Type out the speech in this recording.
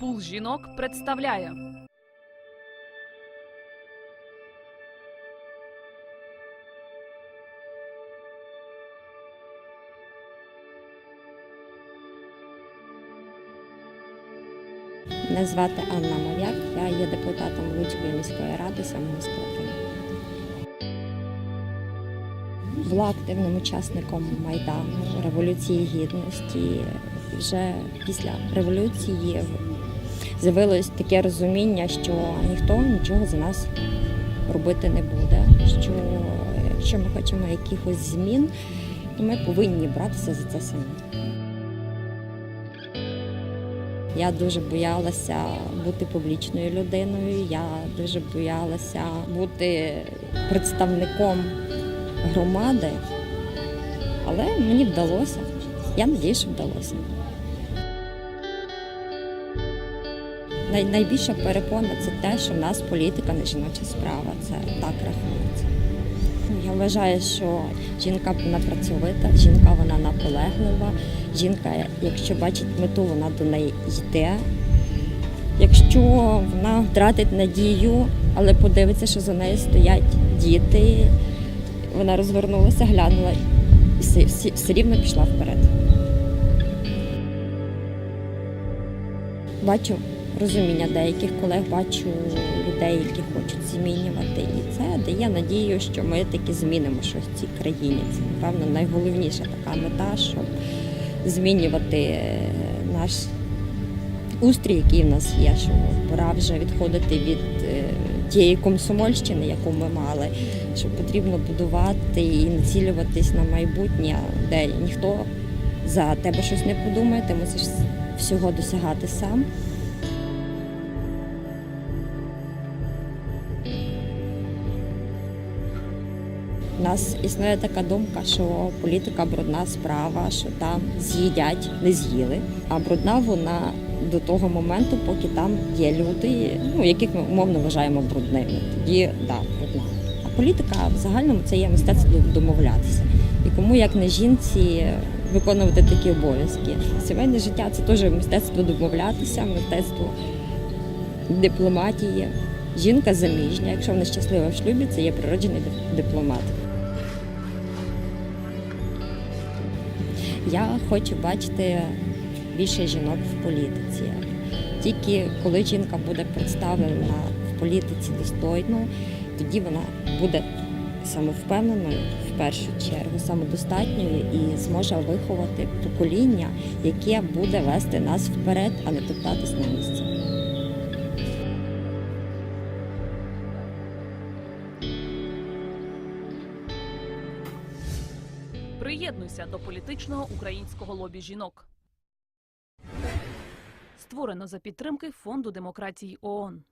Пул жінок представляє Мене звати Анна Мов'як, я є депутатом Луцької міської ради самого скликання. Була активним учасником Майдану, Революції Гідності. Вже після революції з'явилось таке розуміння, що ніхто нічого за нас робити не буде. Що якщо ми хочемо якихось змін, то ми повинні братися за це самі. Я дуже боялася бути публічною людиною. Я дуже боялася бути представником громади, але мені вдалося. Я надію, що вдалося. Най- найбільша перепона це те, що в нас політика не жіноча справа. Це так рахується. Я вважаю, що жінка вона працьовита, жінка вона наполеглива. Жінка, якщо бачить мету, вона до неї йде. Якщо вона втратить надію, але подивиться, що за нею стоять діти, вона розвернулася, глянула і все, всі- все рівно пішла вперед. Бачу розуміння деяких колег, бачу людей, які хочуть змінювати. І це дає надію, що ми таки змінимо щось в цій країні. Це, напевно, найголовніша така мета, щоб змінювати е, наш устрій, який в нас є, що пора вже відходити від е, тієї комсомольщини, яку ми мали, що потрібно будувати і націлюватись на майбутнє, де ніхто за тебе щось не подумає, ти мусиш всього досягати сам. У нас існує така думка, що політика брудна справа, що там з'їдять, не з'їли. А брудна вона до того моменту, поки там є люди, ну яких ми умовно вважаємо брудними. Тоді да, брудна. А політика в загальному це є мистецтво домовлятися. І кому як не жінці виконувати такі обов'язки. Сімейне життя це теж мистецтво домовлятися, мистецтво дипломатії. Жінка заміжня, якщо вона щаслива в шлюбі, це є природжений дипломат. Я хочу бачити більше жінок в політиці. Тільки коли жінка буде представлена в політиці достойно, тоді вона буде самовпевненою в першу чергу, самодостатньою і зможе виховати покоління, яке буде вести нас вперед, а не топтатись на місці. Приєднуйся до політичного українського лобі жінок. Створено за підтримки Фонду демократії ООН.